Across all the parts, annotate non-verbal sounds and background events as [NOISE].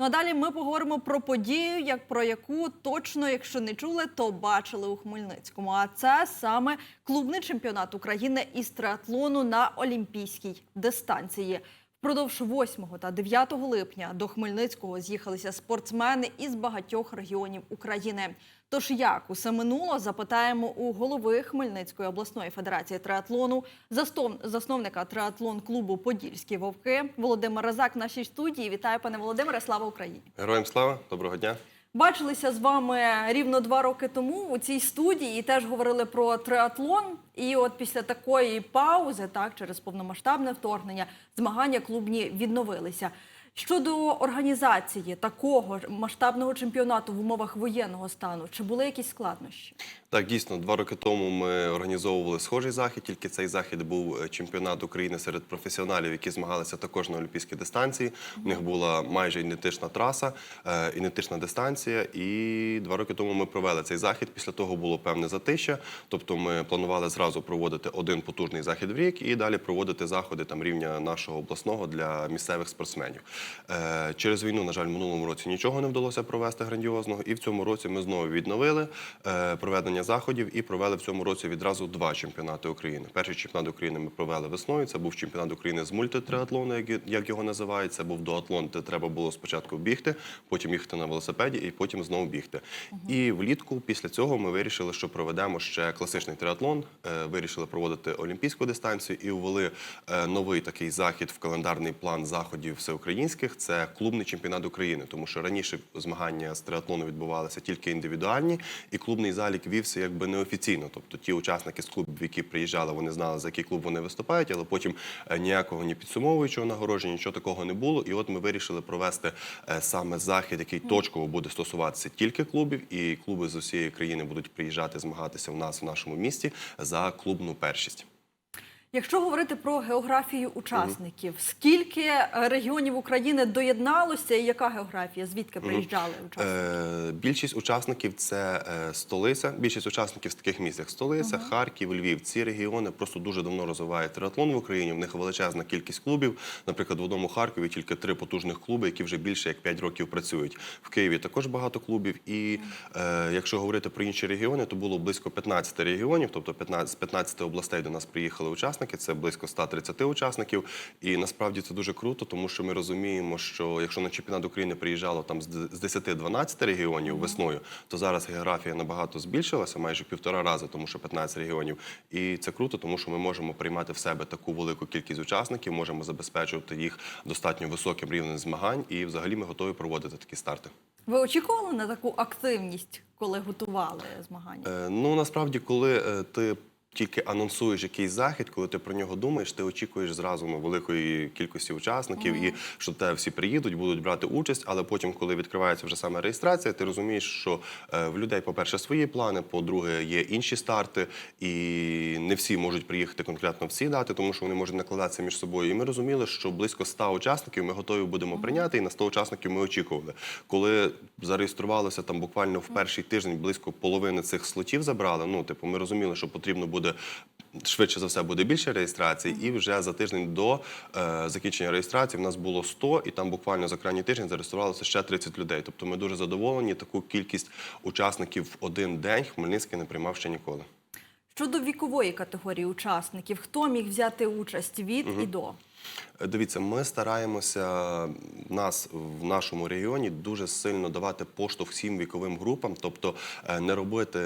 Ну а далі ми поговоримо про подію, як про яку точно, якщо не чули, то бачили у Хмельницькому. А це саме клубний чемпіонат України із триатлону на олімпійській дистанції. Впродовж 8 та 9 липня до Хмельницького з'їхалися спортсмени із багатьох регіонів України. Тож як усе минуло, запитаємо у голови Хмельницької обласної федерації триатлону, засновника триатлон клубу Подільські вовки Володимир Разак в нашій студії. Вітаю, пане Володимире! Слава Україні! Героям слава, доброго дня. Бачилися з вами рівно два роки тому у цій студії і теж говорили про триатлон. І от після такої паузи, так через повномасштабне вторгнення, змагання клубні відновилися. Щодо організації такого масштабного чемпіонату в умовах воєнного стану, чи були якісь складнощі? Так, дійсно, два роки тому ми організовували схожий захід. Тільки цей захід був е, чемпіонат України серед професіоналів, які змагалися також на олімпійській дистанції. У них була майже ідентична траса, е, ідентична дистанція. І два роки тому ми провели цей захід. Після того було певне затища. Тобто, ми планували зразу проводити один потужний захід в рік і далі проводити заходи там рівня нашого обласного для місцевих спортсменів. Е, Через війну, на жаль, в минулому році нічого не вдалося провести грандіозного, і в цьому році ми знову відновили е, проведення заходів і провели в цьому році відразу два чемпіонати України. Перший чемпіонат України ми провели весною. Це був чемпіонат України з мультитриатлону, як, його називають. Це був дуатлон, де треба було спочатку бігти, потім їхати на велосипеді і потім знову бігти. І влітку після цього ми вирішили, що проведемо ще класичний триатлон. Е, Вирішили проводити олімпійську дистанцію і ввели новий такий захід в календарний план заходів всеукраїнських. Це клубний чемпіонат України, тому що раніше змагання з триатлону відбувалися тільки індивідуальні, і клубний залік вівся якби неофіційно. Тобто ті учасники з клубів, які приїжджали, вони знали, за який клуб вони виступають, але потім е, ніякого ні підсумовуючого нагородження, нічого такого не було. І от ми вирішили провести е, саме захід, який точково буде стосуватися тільки клубів, і клуби з усієї країни будуть приїжджати змагатися в нас в нашому місті за клубну першість. Якщо говорити про географію учасників, скільки е, регіонів України доєдналося, і яка географія? Звідки приїжджали учасники? Е, більшість учасників це е, столиця. Більшість учасників з таких місць, як столиця, Харків, Львів. Ці регіони просто дуже давно розвивають триатлон в Україні. В них величезна кількість клубів. Наприклад, в одному Харкові тільки три потужних клуби, які вже більше як 5 років працюють. В Києві також багато клубів. І е, якщо говорити про інші регіони, то було близько 15 регіонів, тобто 15, з 15 областей до нас приїхали учасники. Це близько 130 учасників. І насправді це дуже круто, тому що ми розуміємо, що якщо на чемпіонат України приїжджало там з з 10-12 регіонів весною, то зараз географія набагато збільшилася, майже півтора рази, тому що 15 регіонів. І це круто, тому що ми можемо приймати в себе таку велику кількість учасників, можемо забезпечувати їх достатньо високим рівнем змагань, і взагалі ми готові проводити такі старти. Ви очікували на таку активність, коли готували змагання? Е, Ну насправді, коли е, ти тільки анонсуєш якийсь захід, коли ти про нього думаєш, ти очікуєш зразу ну, великої кількості учасників, і що те всі приїдуть, будуть брати участь. Але потім, коли відкривається вже саме реєстрація, ти розумієш, що е, в людей, по-перше, свої плани, по-друге, є інші старти, і не всі можуть приїхати конкретно всі дати, тому що вони можуть накладатися між собою. І ми розуміли, що близько 100 учасників ми готові будемо прийняти, і на 100 учасників ми очікували. Коли зареєструвалося там буквально в перший тиждень близько половини цих слотів забрали. Ну, типу, ми розуміли, що потрібно буде швидше за все буде більше реєстрацій, і вже за тиждень до е, закінчення реєстрації в нас було 100, і там буквально за крайній тиждень зареєструвалося ще 30 людей. Тобто ми дуже задоволені. Таку кількість учасників в один день Хмельницький не приймав ще ніколи. Щодо вікової категорії учасників, хто міг взяти участь від і до? Е, Дивіться, ми стараємося нас в нашому регіоні дуже сильно давати поштовх всім віковим групам, тобто е, не робити.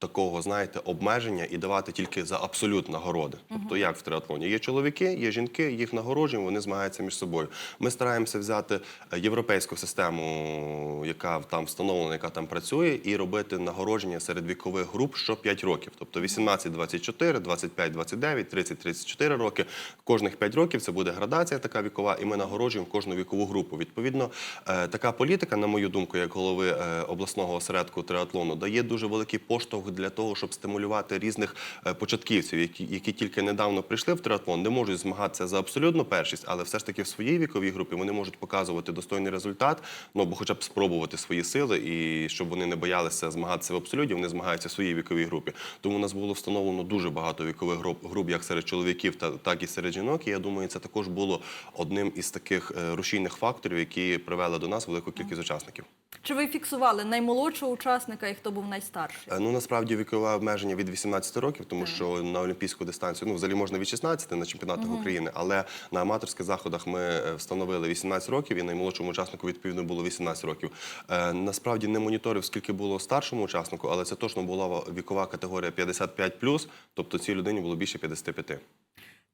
Такого, знаєте, обмеження і давати тільки за абсолют нагороди. Тобто, як в триатлоні є чоловіки, є жінки, їх нагороджуємо, вони змагаються між собою. Ми стараємося взяти е, європейську систему, яка там встановлена, яка там працює, і робити нагородження серед вікових груп що 5 років. Тобто 18-24, 25-29, 30-34 роки. Кожних 5 років це буде градація така вікова, і ми нагороджуємо кожну вікову групу. Відповідно, е, така політика, на мою думку, як голови е, обласного осередку триатлону, дає дуже великий поштовх для того, щоб стимулювати різних е, початківців, які, які тільки недавно прийшли в триатлон, не можуть змагатися за абсолютну першість, але все ж таки в своїй віковій групі вони можуть показувати достойний результат, ну або хоча б спробувати свої сили, і щоб вони не боялися змагатися в абсолюті, вони змагаються в своїй віковій групі. Тому у нас було встановлено дуже багато вікових груп, груп як серед чоловіків, та так і серед жінок. І я думаю, це також було одним із таких е, рушійних факторів, які привели до нас велику кількість учасників. Чи ви фіксували наймолодшого учасника і хто був найстарший? Е, Ну насправді вікове обмеження від 18 років, тому що на олімпійську дистанцію ну взагалі можна від 16 на чемпіонатах України, але на аматорських заходах ми е, встановили 18 років, і наймолодшому учаснику відповідно було 18 років. Е, насправді не моніторив, скільки було старшому учаснику, але це точно була вікова категорія 55+, тобто цій людині було більше 55.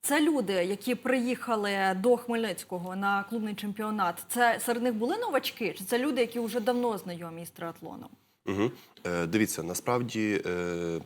Це люди, які приїхали до Хмельницького на клубний чемпіонат. Це серед них були новачки, чи це люди, які вже давно знайомі з триатлоном? Угу. Е, дивіться, насправді. Е,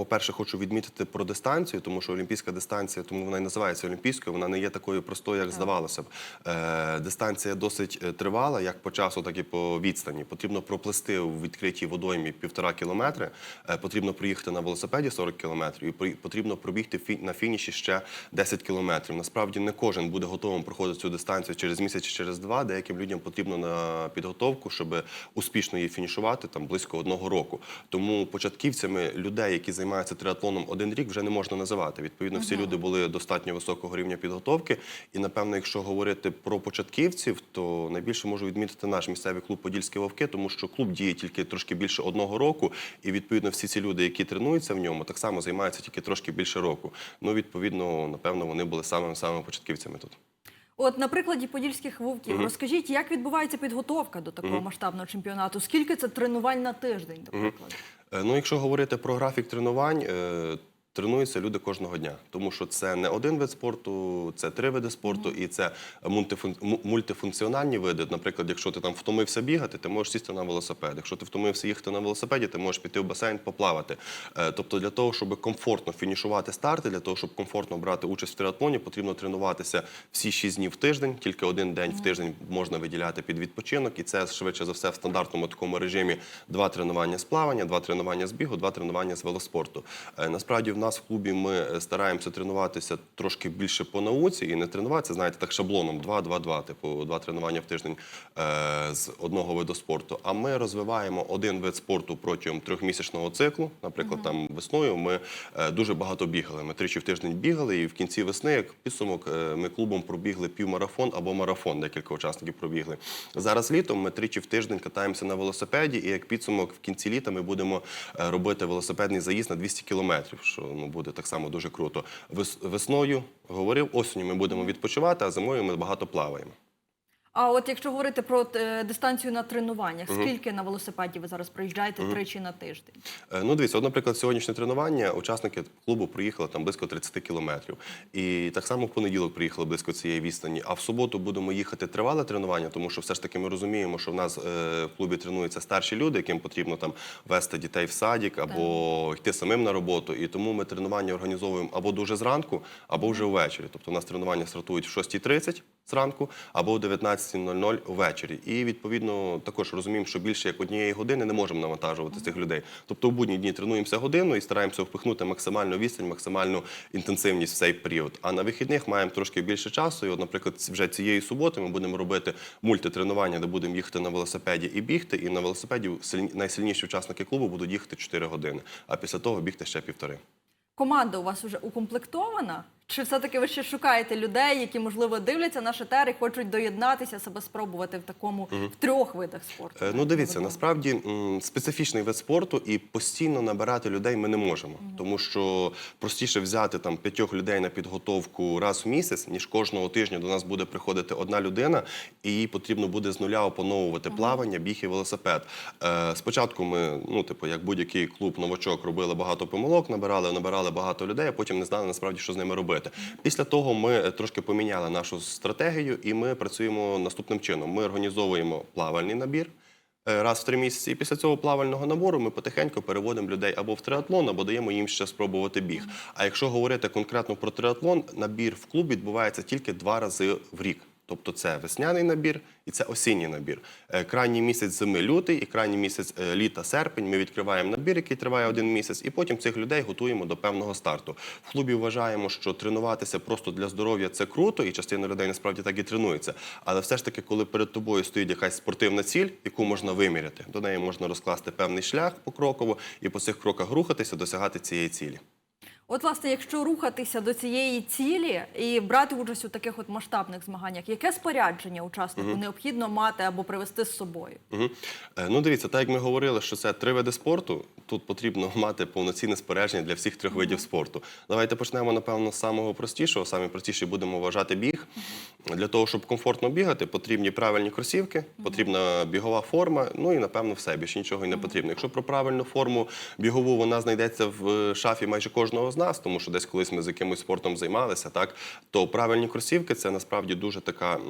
по-перше, хочу відмітити про дистанцію, тому що олімпійська дистанція, тому вона і називається олімпійською, вона не є такою простою, як здавалося б. Е, дистанція досить е, тривала, як по часу, так і по відстані. Потрібно проплисти у відкритій водоймі півтора кілометри, е, потрібно проїхати на велосипеді 40 кілометрів, і потрібно пробігти фі- на фініші ще 10 кілометрів. Насправді не кожен буде готовим проходити цю дистанцію через місяць чи через два. Деяким людям потрібно на підготовку, щоб успішно її фінішувати там близько одного року. Тому початківцями людей, які займаються триатлоном один рік, вже не можна називати. Відповідно, всі люди були достатньо високого рівня підготовки. І напевно, якщо говорити про початківців, то найбільше можу відмітити наш місцевий клуб Подільські вовки, тому що клуб діє тільки трошки більше одного року, і відповідно всі ці люди, які тренуються в ньому, так само займаються тільки трошки більше року. Ну відповідно, напевно, вони були самими самими початківцями тут. От на прикладі подільських вовків, розкажіть, як відбувається підготовка до такого масштабного чемпіонату? Скільки це тренувань на тиждень, наприклад? прикладу? Е, Ну, якщо говорити про графік тренувань, е, тренуються люди кожного дня, тому що це не один вид спорту, це три види спорту, і це мультифун- мультифункціональні види. Наприклад, якщо ти там втомився бігати, ти можеш сісти на велосипед. Якщо ти втомився їхати на велосипеді, ти можеш піти в басейн поплавати. Е, Тобто, для того, щоб комфортно фінішувати старти, для того, щоб комфортно брати участь в триатлоні, потрібно тренуватися всі шість днів в тиждень. Тільки один день в тиждень можна виділяти під відпочинок, і це швидше за все в стандартному такому режимі два тренування з плавання, два тренування з бігу, два тренування з велоспорту. Е, Насправді в нас в клубі ми е, стараємося тренуватися трошки більше по науці і не тренуватися, знаєте, так шаблоном 2-2-2, типу два тренування в тиждень е, з одного виду спорту. А ми розвиваємо один вид спорту протягом трьохмісячного циклу. Наприклад, там весною ми е, дуже багато бігали. Ми тричі в тиждень бігали, і в кінці весни, як підсумок, е, ми клубом пробігли півмарафон або марафон. Декілька учасників пробігли. Зараз літом ми тричі в тиждень катаємося на велосипеді, і як підсумок в кінці літа ми будемо е, робити велосипедний заїзд на 200 кілометрів, що ну буде так само дуже круто. Весною говорив, осінню ми будемо відпочивати, а зимою ми багато плаваємо. А от якщо говорити про е, дистанцію на тренуваннях, скільки на велосипеді ви зараз проїжджаєте тричі на тиждень? Е, Ну, дивіться, от, наприклад, сьогоднішнє тренування учасники клубу приїхали там близько 30 кілометрів. І так само в понеділок приїхали близько цієї відстані. А в суботу будемо їхати тривале тренування, тому що все ж таки ми розуміємо, що в нас е, в клубі тренуються старші люди, яким потрібно там вести дітей в садик або йти самим на роботу. І тому ми тренування організовуємо або дуже зранку, або вже ввечері. Тобто у нас тренування стартують в 6.30 зранку або о 19.00 ввечері. І відповідно також розуміємо, що більше як однієї години не можемо навантажувати цих людей. Тобто в будні дні тренуємося годину і стараємося впихнути максимальну відстань, максимальну інтенсивність в цей період. А на вихідних маємо трошки більше часу. І, от, наприклад, вже цієї суботи ми будемо робити мультитренування, де будемо їхати на велосипеді і бігти. І на велосипеді сильні- найсильніші учасники клубу будуть їхати 4 години, а після того бігти ще півтори. Команда у вас вже укомплектована? Чи все-таки ви ще шукаєте людей, які можливо дивляться наш етер і хочуть доєднатися, себе спробувати в такому в трьох видах спорту? Е, Ну, дивіться, насправді м, специфічний вид спорту, і постійно набирати людей ми не можемо, тому що простіше взяти там п'ятьох людей на підготовку раз в місяць, ніж кожного тижня до нас буде приходити одна людина, і їй потрібно буде з нуля опановувати плавання, біг і велосипед. Е, Спочатку ми, ну типу, як будь-який клуб новачок, робили багато помилок, набирали, набирали багато людей, а потім не знали насправді, що з ними робити. Після того ми е, трошки поміняли нашу стратегію, і ми працюємо наступним чином. Ми організовуємо плавальний набір е, раз в три місяці. І після цього плавального набору ми потихеньку переводимо людей або в триатлон, або даємо їм ще спробувати біг. А якщо говорити конкретно про триатлон, набір в клуб відбувається тільки два рази в рік. Тобто це весняний набір і це осінній набір. Е, Крайній місяць зими лютий і крайній місяць е, літа серпень. Ми відкриваємо набір, який триває один місяць, і потім цих людей готуємо до певного старту. В клубі вважаємо, що тренуватися просто для здоров'я це круто, і частина людей насправді так і тренується. Але все ж таки, коли перед тобою стоїть якась спортивна ціль, яку можна виміряти, до неї можна розкласти певний шлях покроково і по цих кроках рухатися, досягати цієї цілі. От, власне, якщо рухатися до цієї цілі і брати участь у таких от масштабних змаганнях, яке спорядження учаснику необхідно мати або привезти з собою? Угу. Ну, дивіться, так як ми говорили, що це три види спорту. Тут потрібно [LAUGHS] мати повноцінне спорядження для всіх трьох видів спорту. Давайте почнемо, напевно, з самого простішого. Саме простіший будемо вважати біг. Для того, щоб комфортно бігати, потрібні правильні кросівки, потрібна бігова форма. Ну і напевно все більше нічого і не потрібно. Якщо про правильну форму бігову вона знайдеться в шафі майже кожного з нас, тому що десь колись ми з якимось спортом займалися, так то правильні кросівки це насправді дуже така м,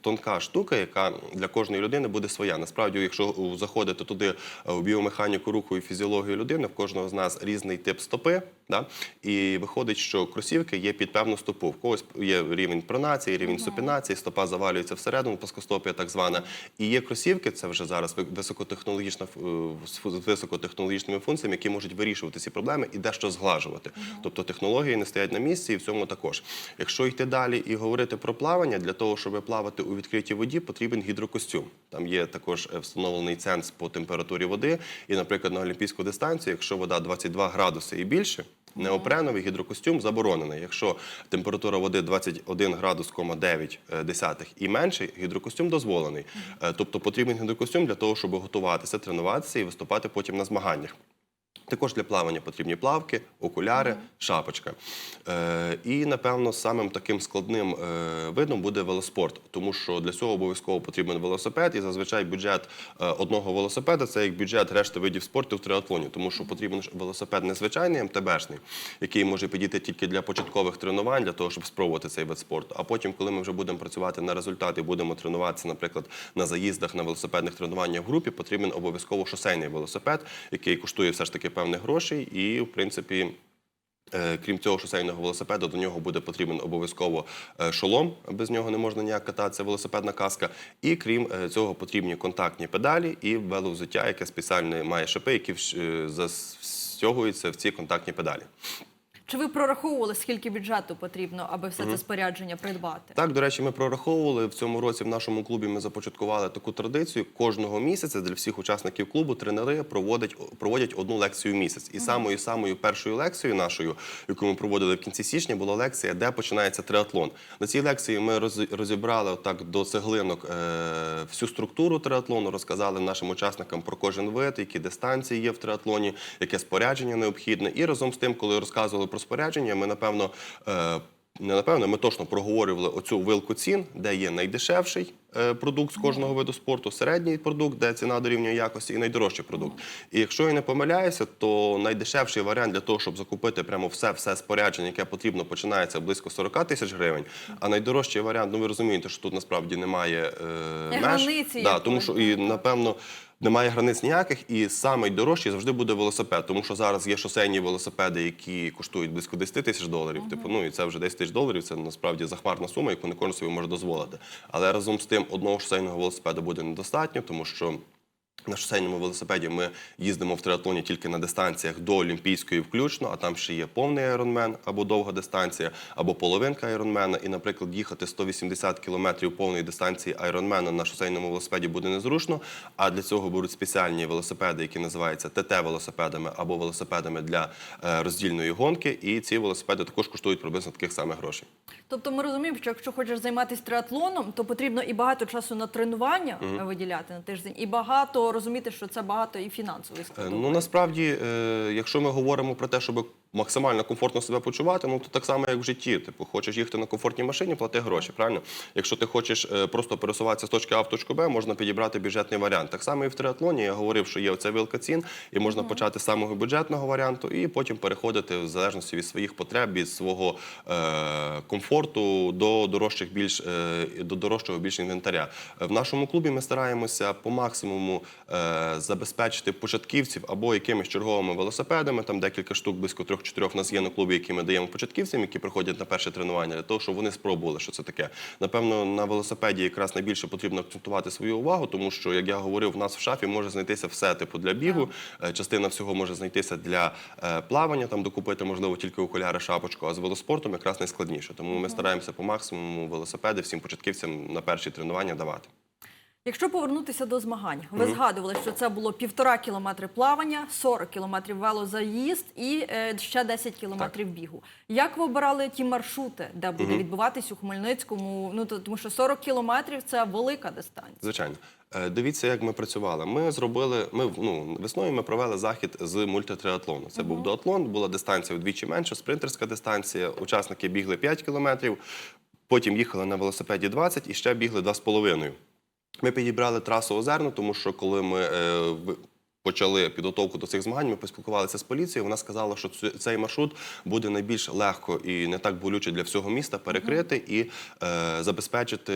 тонка штука, яка для кожної людини буде своя. Насправді, якщо заходити туди в біомеханіку руху і фізіологію людини, в кожного з нас різний тип стопи. Да? І виходить, що кросівки є під певну стопу. В когось є рівень пронації, рівень супінації, стопа завалюється всередину, плоскостопія так звана. І є кросівки, це вже зараз високотехнологічна е, з високотехнологічними функціями, які можуть вирішувати ці проблеми і дещо зглажувати. Тобто технології не стоять на місці, і в цьому також. Якщо йти далі і говорити про плавання, для того, щоб плавати у відкритій воді, потрібен гідрокостюм. Там є також е, встановлений ценз по температурі води. І, наприклад, на олімпійську дистанцію, якщо вода 22 градуси і більше. Неопреновий гідрокостюм заборонений. Якщо температура води 21 градус, кома 9 е, десятих і менше, гідрокостюм дозволений. Е, Тобто потрібен гідрокостюм для того, щоб готуватися, тренуватися і виступати потім на змаганнях. Також для плавання потрібні плавки, окуляри, шапочка. Е, і, напевно, самим таким складним е, видом буде велоспорт, тому що для цього обов'язково потрібен велосипед, і зазвичай бюджет е, одного велосипеда це як бюджет решти видів спорту в триатлоні, тому що потрібен велосипед не звичайний МТБшний, який може підійти тільки для початкових тренувань, для того, щоб спробувати цей вид спорту. А потім, коли ми вже будемо працювати на результат і будемо тренуватися, наприклад, на заїздах, на велосипедних тренуваннях в групі, потрібен обов'язково шосейний велосипед, який коштує все ж таки певних грошей, і в принципі. Е, Крім цього шосейного велосипеду, до нього буде потрібен обов'язково е, шолом. Без нього не можна ніяк кататися, велосипедна каска. І крім е, цього, потрібні контактні педалі і веловзуття, яке спеціально має шипи, які застягуються в ці контактні педалі. Чи ви прораховували, скільки бюджету потрібно, аби все це спорядження придбати? Так, до речі, ми прораховували в цьому році. В нашому клубі ми започаткували таку традицію. Кожного місяця для всіх учасників клубу тренери проводять проводять одну лекцію в місяць. І самою самою першою лекцією нашою, яку ми проводили в кінці січня, була лекція, де починається триатлон. На цій лекції ми роз- розібрали отак до цеглинок е, всю структуру триатлону, розказали нашим учасникам про кожен вид, які дистанції є в триатлоні, яке спорядження необхідне. І разом з тим, коли розказували про спорядження, ми напевно. е, не напевно, ми точно проговорювали оцю вилку цін, де є найдешевший е, продукт з кожного виду спорту, середній продукт, де ціна дорівнює якості, і найдорожчий продукт. І якщо я не помиляюся, то найдешевший варіант для того, щоб закупити прямо все, все спорядження, яке потрібно, починається близько 40 тисяч гривень. А найдорожчий варіант, ну ви розумієте, що тут насправді немає е, меж. границі да, тому що і напевно. Немає границь ніяких, і найдорожчий дорожчий завжди буде велосипед, тому що зараз є шосейні велосипеди, які коштують близько 10 тисяч доларів. Типу, ну і це вже 10 тисяч доларів. Це насправді захмарна сума, яку не кожен собі може дозволити. Але разом з тим одного шосейного велосипеда буде недостатньо, тому що. На шосейному велосипеді ми їздимо в триатлоні тільки на дистанціях до Олімпійської включно, а там ще є повний айронмен або довга дистанція, або половинка айронмена. І, наприклад, їхати 180 кілометрів повної дистанції айронмена на шосейному велосипеді буде незручно. А для цього беруть спеціальні велосипеди, які називаються ТТ-велосипедами або велосипедами для е, роздільної гонки. І ці велосипеди також коштують приблизно таких самих грошей. Тобто ми розуміємо, що якщо хочеш займатися триатлоном, то потрібно і багато часу на тренування е, виділяти на тиждень, і багато розуміти, що це багато і фінансових складових? Ну насправді, е, якщо ми говоримо про те, щоб максимально комфортно себе почувати, ну то так само, як в житті. Типу, хочеш їхати на комфортній машині, плати гроші. Правильно? Якщо ти хочеш е, просто пересуватися з точки А в точку Б, можна підібрати бюджетний варіант. Так само і в триатлоні я говорив, що є оця вилка цін, і можна почати з самого бюджетного варіанту, і потім переходити в залежності від своїх потреб, від свого е, комфорту до дорожчих більш е, до дорожчого більш інвентаря. В нашому клубі ми стараємося по максимуму е, забезпечити початківців або якимись черговими велосипедами, там декілька штук, близько трьох трьох-чотирьох нас є на клубі, які ми даємо початківцям, які приходять на перше тренування, для того, щоб вони спробували, що це таке. Напевно, на велосипеді якраз найбільше потрібно акцентувати свою увагу, тому що, як я говорив, в нас в шафі може знайтися все типу для бігу. Е, Частина всього може знайтися для е, плавання, там докупити, можливо, тільки окуляри, шапочку, а з велоспортом якраз найскладніше. Тому ми стараємося по максимуму велосипеди всім початківцям на перші тренування давати. Якщо повернутися до змагань, ви згадували, що це було півтора кілометри плавання, 40 кілометрів велозаїзд і е, ще 10 кілометрів бігу. Як ви обирали ті маршрути, де буде відбуватись у Хмельницькому? Ну то тому що 40 кілометрів це велика дистанція. Звичайно. Е, Дивіться, як ми працювали. Ми зробили, ми ну, весною ми провели захід з мультитриатлону. Це був дуатлон, була дистанція вдвічі менша, спринтерська дистанція. Учасники бігли 5 кілометрів, потім їхали на велосипеді 20 і ще бігли 2,5. Ми підібрали трасу Озерну, тому що коли ми е, почали підготовку до цих змагань, ми поспілкувалися з поліцією. Вона сказала, що цей маршрут буде найбільш легко і не так болюче для всього міста перекрити і е, забезпечити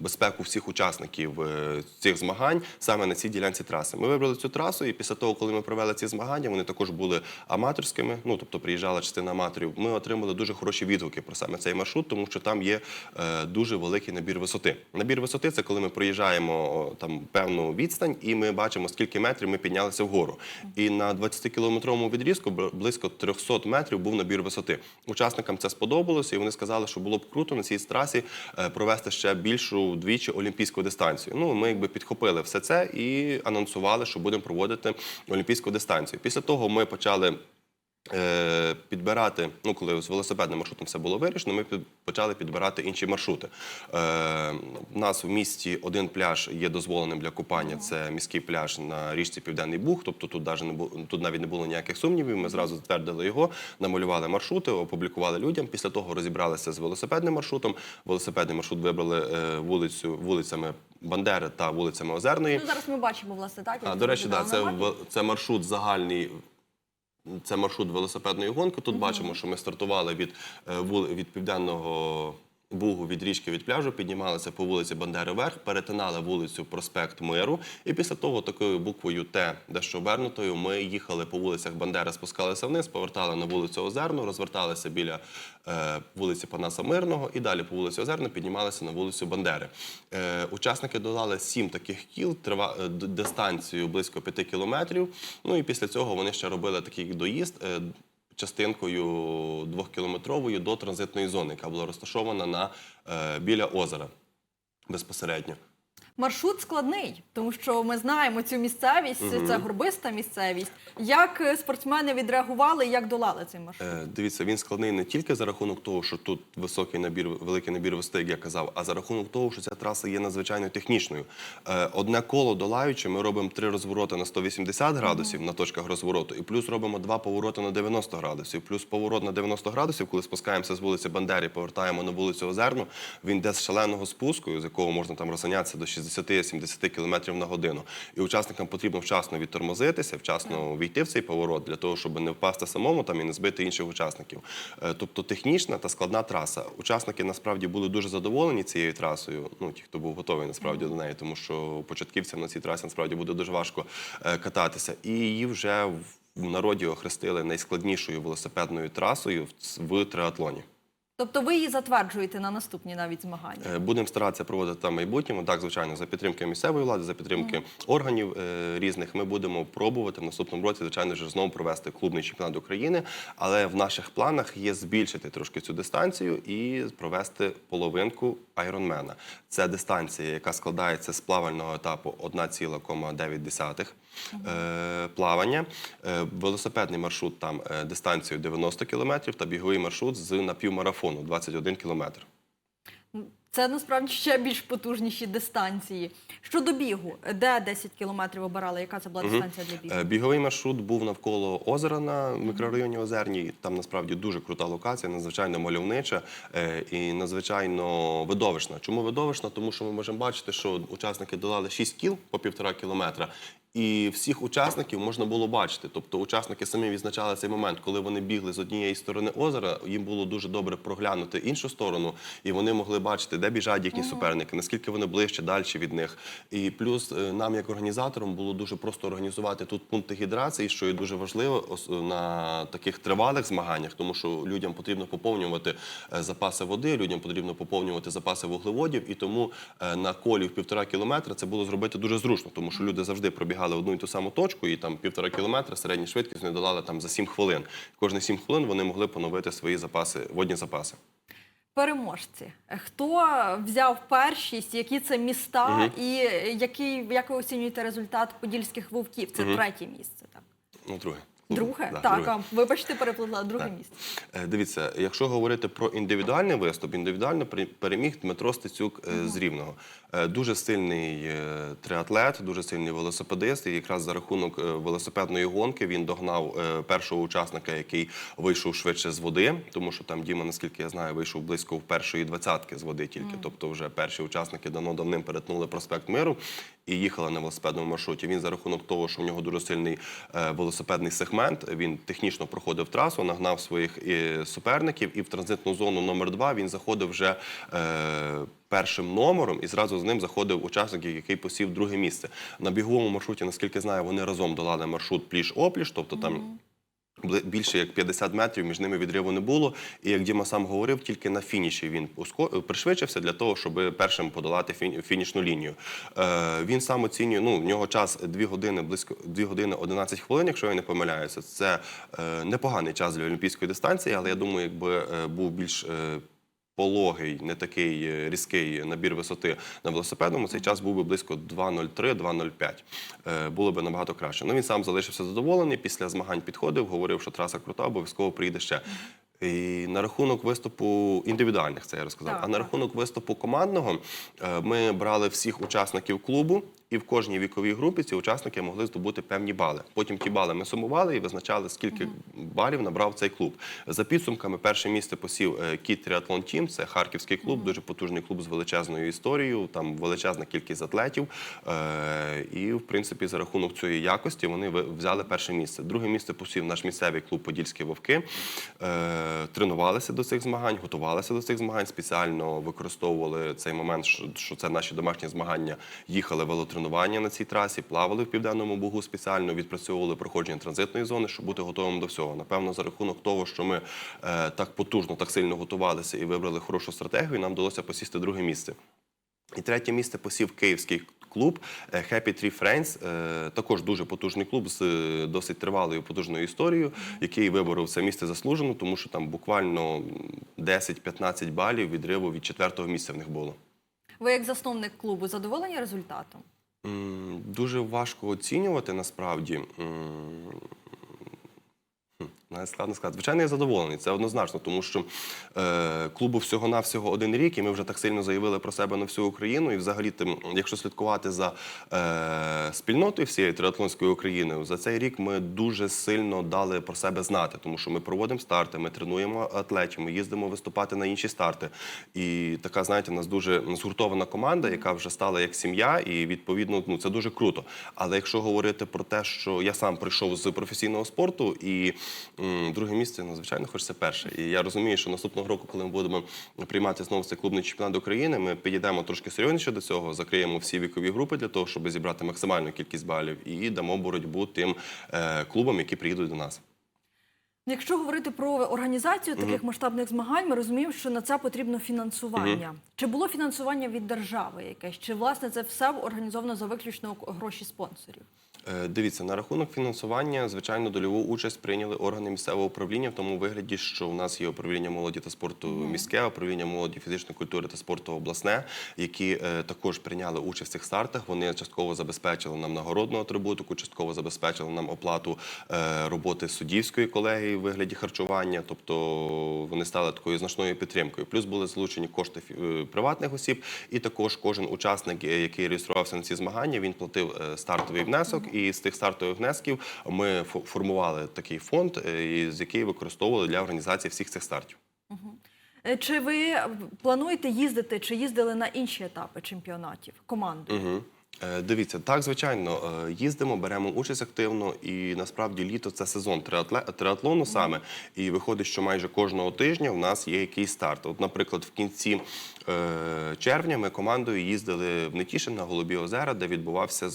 безпеку всіх учасників е, цих змагань саме на цій ділянці траси. Ми вибрали цю трасу, і після того, коли ми провели ці змагання, вони також були аматорськими. Ну тобто приїжджала частина аматорів. Ми отримали дуже хороші відгуки про саме цей маршрут, тому що там є е, дуже великий набір висоти. Набір висоти це коли ми проїжджаємо там певну відстань, і ми бачимо, скільки метрів ми піднялися вгору. І на 20-кілометровому відрізку близько 300 метрів був набір висоти. Учасникам це сподобалося, і вони сказали, що було б круто на цій трасі е, провести ще більшу вдвічі олімпійську дистанцію. Ну ми якби підхопили все це і анонсували, що будемо проводити олімпійську дистанцію. Після того ми почали. Е, Підбирати, ну коли з велосипедним маршрутом все було вирішено, ми почали підбирати інші маршрути. Е, у нас в місті один пляж є дозволеним для купання. Це міський пляж на річці Південний Буг. Тобто тут навіть не було тут навіть не було ніяких сумнівів. Ми зразу затвердили його, намалювали маршрути, опублікували людям. Після того розібралися з велосипедним маршрутом. Велосипедний маршрут вибрали е, вулицю вулицями Бандери та вулицями Озерної. Ну зараз ми бачимо власне так. А, до речі, да, це, це маршрут загальний. Це маршрут велосипедної гонки. Тут бачимо, що ми стартували від, е, від південного бугу від річки від пляжу, піднімалися по вулиці Бандери вверх, перетинали вулицю Проспект Миру. І після того такою буквою Т, дещо обернутою, ми їхали по вулицях Бандери, спускалися вниз, повертали на вулицю Озерну, розверталися біля е, вулиці Панаса Мирного і далі по вулиці Озерну піднімалися на вулицю Бандери. Е, учасники долали сім таких кіл, трива, е, дистанцію близько п'яти кілометрів. Ну і після цього вони ще робили такий доїзд. е, Частинкою двохкілометровою до транзитної зони, яка була розташована на е, біля озера безпосередньо. Маршрут складний, тому що ми знаємо цю місцевість, це горбиста місцевість. Як е, спортсмени відреагували як долали цей маршрут? Е, Дивіться, він складний не тільки за рахунок того, що тут високий набір, великий набір висоти, як я казав, а за рахунок того, що ця траса є надзвичайно технічною. Е, Одне коло долаючи, ми робимо три розвороти на 180 градусів на точках розвороту, і плюс робимо два повороти на 90 градусів, плюс поворот на 90 градусів, коли спускаємося з вулиці Бандері, повертаємо на вулицю Озерну. Він йде з шаленого спуску, з якого можна там розганятися до 60-70 км на годину. І учасникам потрібно вчасно відтормозитися, вчасно війти в цей поворот для того, щоб не впасти самому там і не збити інших учасників. Е, Тобто технічна та складна траса. Учасники насправді були дуже задоволені цією трасою. Ну ті, хто був готовий насправді до неї, тому що початківцям на цій трасі насправді буде дуже важко е, кататися. І її вже в народі охрестили найскладнішою велосипедною трасою в триатлоні. Тобто ви її затверджуєте на наступні навіть змагання. Е, Будемо старатися проводити там майбутньому. Так, звичайно, за підтримки місцевої влади, за підтримки органів е, різних. Ми будемо пробувати в наступному році, звичайно ж, знову провести клубний чемпіонат України. Але в наших планах є збільшити трошки цю дистанцію і провести половинку айронмена. Це дистанція, яка складається з плавального етапу 1,9 е, плавання. Е, велосипедний маршрут там дистанцію дистанцією 90 кілометрів та біговий маршрут з напівмарафону 21 кілометр. Це насправді ще більш потужніші дистанції. Щодо бігу, де 10 кілометрів обирали? Яка це була дистанція для бігу? Е, Біговий маршрут був навколо озера на мікрорайоні Озерній. Там насправді дуже крута локація, надзвичайно мальовнича е, і надзвичайно видовищна. Чому видовищна? Тому що ми можемо бачити, що учасники долали 6 кіл по півтора кілометра. І всіх учасників можна було бачити. Тобто учасники самі відзначали цей момент, коли вони бігли з однієї сторони озера, їм було дуже добре проглянути іншу сторону, і вони могли бачити, де біжать їхні суперники, наскільки вони ближче, далі від них. І плюс е, нам, як організаторам, було дуже просто організувати тут пункти гідрації, що є дуже важливо на таких тривалих змаганнях, тому що людям потрібно поповнювати е, запаси води, людям потрібно поповнювати запаси вуглеводів, і тому е, на колі в півтора кілометра це було зробити дуже зручно, тому що люди завжди пробігали одну і ту саму точку, і там півтора кілометра середню швидкість вони долали там за 7 хвилин. Кожні 7 хвилин вони могли поновити свої запаси, водні запаси. Переможці. Хто взяв першість, які це міста, і який, як ви оцінюєте результат подільських вовків? Це третє місце. Так. Ну, друге. Друге? Да, так, друге. а, вибачте, переплутала друге Так. місце. Е, Дивіться, якщо говорити про індивідуальний виступ, індивідуально переміг Дмитро Стецюк е, з Рівного. Е, Дуже сильний триатлет, дуже сильний велосипедист. І якраз за рахунок велосипедної гонки він догнав першого учасника, який вийшов швидше з води, тому що там Діма, наскільки я знаю, вийшов близько в першої двадцятки з води тільки. Тобто, вже перші учасники давно давним перетнули проспект Миру і їхала на велосипедному маршруті. Він за рахунок того, що в нього дуже сильний е, велосипедний сегмент, він технічно проходив трасу, нагнав своїх е, суперників, і в транзитну зону номер 2 він заходив вже. Е, Першим номером і зразу з ним заходив учасник, який посів друге місце. На біговому маршруті, наскільки знаю, вони разом долали маршрут пліш-опліш, тобто там бли- більше як 50 метрів між ними відриву не було. І як Діма сам говорив, тільки на фініші він пришвидшився для того, щоб першим подолати фінішну лінію. Е, він сам оцінює, ну в нього час 2 години близько 2 години 11 хвилин, якщо я не помиляюся. Це е, непоганий час для олімпійської дистанції, але я думаю, якби е, був більш пологий, не такий е, різкий набір висоти на велосипедному, цей час був би близько 2.03-2.05. Е, Було би набагато краще. Ну він сам залишився задоволений. Після змагань підходив, говорив, що траса крута, обов'язково приїде ще. І на рахунок виступу індивідуальних, це я розказав. Так, а на рахунок виступу командного е, ми брали всіх учасників клубу, і в кожній віковій групі ці учасники могли здобути певні бали. Потім ті бали ми сумували і визначали, скільки балів набрав цей клуб. За підсумками, перше місце посів е, Кіт Тріатлон Тім. Це харківський клуб, дуже потужний клуб з величезною історією. Там величезна кількість атлетів. Е, І, в принципі, за рахунок цієї якості вони взяли перше місце. Друге місце посів наш місцевий клуб Подільські вовки. Е, Тренувалися до цих змагань, готувалися до цих змагань, спеціально використовували цей момент, що, це наші домашні змагання. Їхали велотренування на цій трасі, плавали в південному бугу спеціально, відпрацьовували проходження транзитної зони, щоб бути готовим до всього. Напевно, за рахунок того, що ми е, так потужно, так сильно готувалися і вибрали хорошу стратегію, нам вдалося посісти друге місце. І третє місце посів київський клуб е, Happy Tree Friends. Е, Також дуже потужний клуб з досить тривалою потужною історією, який виборов це місце заслужено, тому що там буквально м, 10-15 балів відриву від четвертого місця в них було. Ви, як засновник клубу, задоволені результатом? Дуже важко оцінювати насправді. Складно сказати. Звичайно, я задоволений, це однозначно, тому що е, клубу всього-навсього один рік, і ми вже так сильно заявили про себе на всю Україну. І взагалі, тим, якщо слідкувати за е, спільнотою всієї триатлонської України, за цей рік ми дуже сильно дали про себе знати, тому що ми проводимо старти, ми тренуємо атлетів, ми їздимо виступати на інші старти. І така, знаєте, у нас дуже згуртована команда, яка вже стала як сім'я, і відповідно ну, це дуже круто. Але якщо говорити про те, що я сам прийшов з професійного спорту, і друге місце, ну, звичайно, хочеться перше. І я розумію, що наступного року, коли ми будемо приймати знову цей клубний чемпіонат України, ми підійдемо трошки серйозніше до цього, закриємо всі вікові групи для того, щоб зібрати максимальну кількість балів, і дамо боротьбу тим е, клубам, які приїдуть до нас. Якщо говорити про організацію таких масштабних змагань, ми розуміємо, що на це потрібно фінансування. Чи було фінансування від держави якесь? Чи власне це все організовано за виключно гроші спонсорів? Е, Дивіться, на рахунок фінансування, звичайно, дольову участь прийняли органи місцевого управління в тому вигляді, що у нас є управління молоді та спорту міське, управління молоді, фізичної культури та спорту обласне, які е, також прийняли участь в цих стартах. Вони частково забезпечили нам нагородну атрибутику, частково забезпечили нам оплату е, роботи суддівської колегії в вигляді харчування. Тобто вони стали такою значною підтримкою. Плюс були залучені кошти приватних осіб, і також кожен учасник, який реєструвався на ці змагання, він платив стартовий внесок. І з тих стартових внесків ми формували такий фонд, е, з який використовували для організації всіх цих стартів. Е, Чи ви плануєте їздити, чи їздили на інші етапи чемпіонатів командою? Угу. Дивіться, так звичайно, їздимо, беремо участь активно, і насправді літо це сезон триатлону саме. І виходить, що майже кожного тижня в нас є якийсь старт. От, наприклад, в кінці червня ми командою їздили в Нетішин на Голубі озера, де відбувався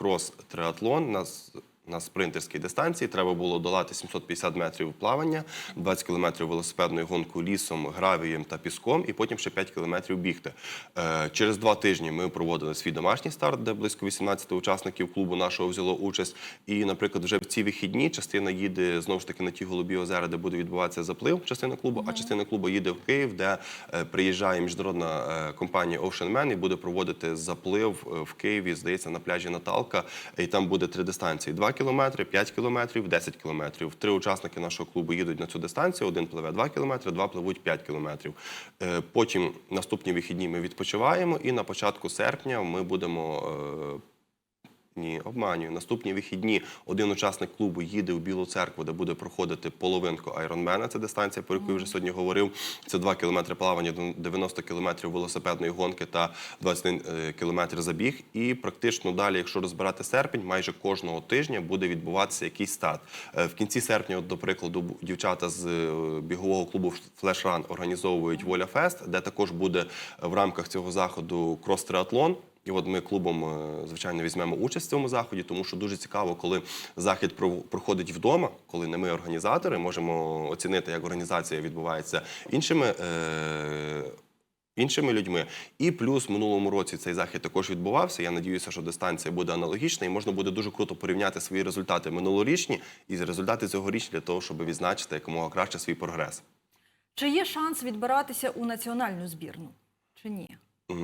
крос-триатлон. Нас на спринтерській дистанції треба було долати 750 метрів плавання, 20 кілометрів велосипедною гонкою лісом, гравієм та піском, і потім ще 5 кілометрів бігти. Е, через два тижні ми проводили свій домашній старт, де близько 18 учасників клубу нашого взяло участь. І, наприклад, вже в ці вихідні частина їде знову ж таки на ті голубі озера, де буде відбуватися заплив, частина клубу, а частина клубу їде в Київ, де е, приїжджає міжнародна е, компанія Ocean Man і буде проводити заплив в Києві, здається, на пляжі Наталка. І там буде три дистанції: 2 кілометри, 5 кілометрів, 10 кілометрів. Три учасники нашого клубу їдуть на цю дистанцію. Один пливе 2 кілометри, два пливуть 5 кілометрів. Е, Потім наступні вихідні ми відпочиваємо, і на початку серпня ми будемо. Ні, обманюю. Наступні вихідні один учасник клубу їде в Білу церкву, де буде проходити половинку Айронмена. Це дистанція, про яку я вже сьогодні говорив. Це 2 кілометри плавання, 90 кілометрів велосипедної гонки та 21 е, кілометр забіг. І практично далі, якщо розбирати серпень, майже кожного тижня буде відбуватися якийсь старт. Е, В кінці серпня, от, до прикладу, дівчата з е, бігового клубу Флешран організовують Воля Фест, де також буде в рамках цього заходу крос-триатлон. І от ми клубом, е, звичайно, візьмемо участь в цьому заході, тому що дуже цікаво, коли захід проходить вдома, коли не ми організатори, можемо оцінити, як організація відбувається іншими. Е- Іншими людьми, і плюс в минулому році цей захід також відбувався. Я надіюся, що дистанція буде аналогічна, і можна буде дуже круто порівняти свої результати минулорічні і результати цьогорічні для того, щоб відзначити якомога краще свій прогрес. Чи є шанс відбиратися у національну збірну? Чи ні?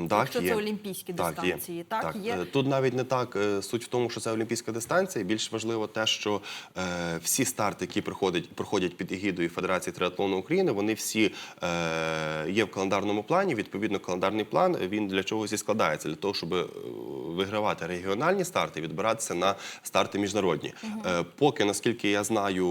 Так, Якщо є. це олімпійські дистанції, так, є. Е, Тут навіть не так е, суть в тому, що це олімпійська дистанція. Більш важливо те, що е, всі старти, які проходять, проходять під егідою Федерації триатлону України, вони всі е, є в календарному плані. Відповідно, календарний план він для чогось і складається для того, щоб е, вигравати регіональні старти, відбиратися на старти міжнародні. Е, поки наскільки я знаю,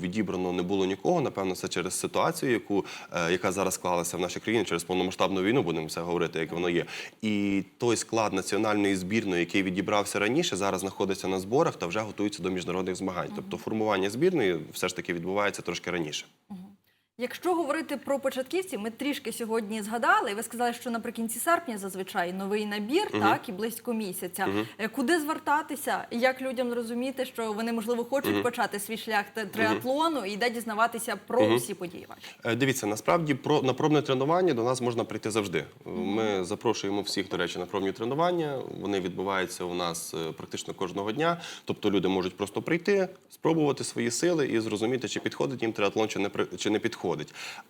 відібрано не було нікого. Напевно, це через ситуацію, яку е, яка зараз склалася в нашій країні через повномасштабну війну. Будемо все говорити, як воно є. І той склад національної збірної, який відібрався раніше, зараз знаходиться на зборах та вже готується до міжнародних змагань. Тобто формування збірної все ж таки відбувається трошки раніше. Якщо говорити про початківців, ми трішки сьогодні згадали. і Ви сказали, що наприкінці серпня зазвичай новий набір, так і близько місяця. Е, Куди звертатися? Як людям зрозуміти, що вони можливо хочуть почати свій шлях триатлону і де дізнаватися про усі події ваші? Е, Дивіться, насправді про на пробне тренування до нас можна прийти завжди. Ми запрошуємо всіх, до речі, на пробні тренування. Вони відбуваються у нас е, практично кожного дня. Тобто люди можуть просто прийти, спробувати свої сили і зрозуміти, чи підходить їм триатлон, чи не чи не підходить.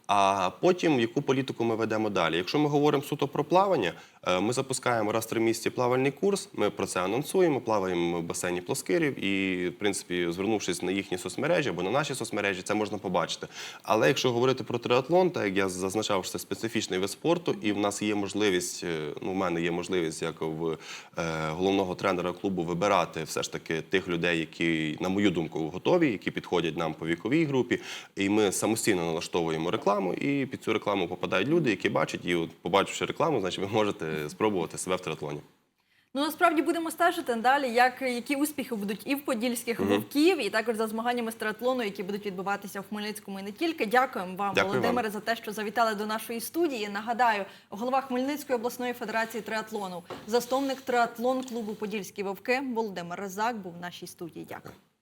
А потім яку політику ми ведемо далі. Якщо ми говоримо суто про плавання, ми запускаємо раз в три місяці плавальний курс. Ми про це анонсуємо, плаваємо в басейні Плоскирів і, в принципі, звернувшись на їхні соцмережі або на наші соцмережі, це можна побачити. Але якщо говорити про триатлон, так як я зазначав, що це специфічний вид спорту, і в нас є можливість, е, ну в мене є можливість як в е, головного тренера клубу вибирати все ж таки тих людей, які, на мою думку, готові, які підходять нам по віковій групі. І ми самостійно налаштовуємо рекламу, і під цю рекламу попадають люди, які бачать, і от, побачивши рекламу, значить ви можете спробувати себе в триатлоні. Ну насправді будемо стежити далі, як які успіхи будуть і в подільських вовків, і також за змаганнями з триатлону, які будуть відбуватися в Хмельницькому і не тільки. Дякуємо вам, Дякую Володимире, за те, що завітали до нашої студії. Нагадаю, голова Хмельницької обласної федерації триатлону, засновник триатлон клубу Подільські вовки Володимир Резак був в нашій студії. Дякую.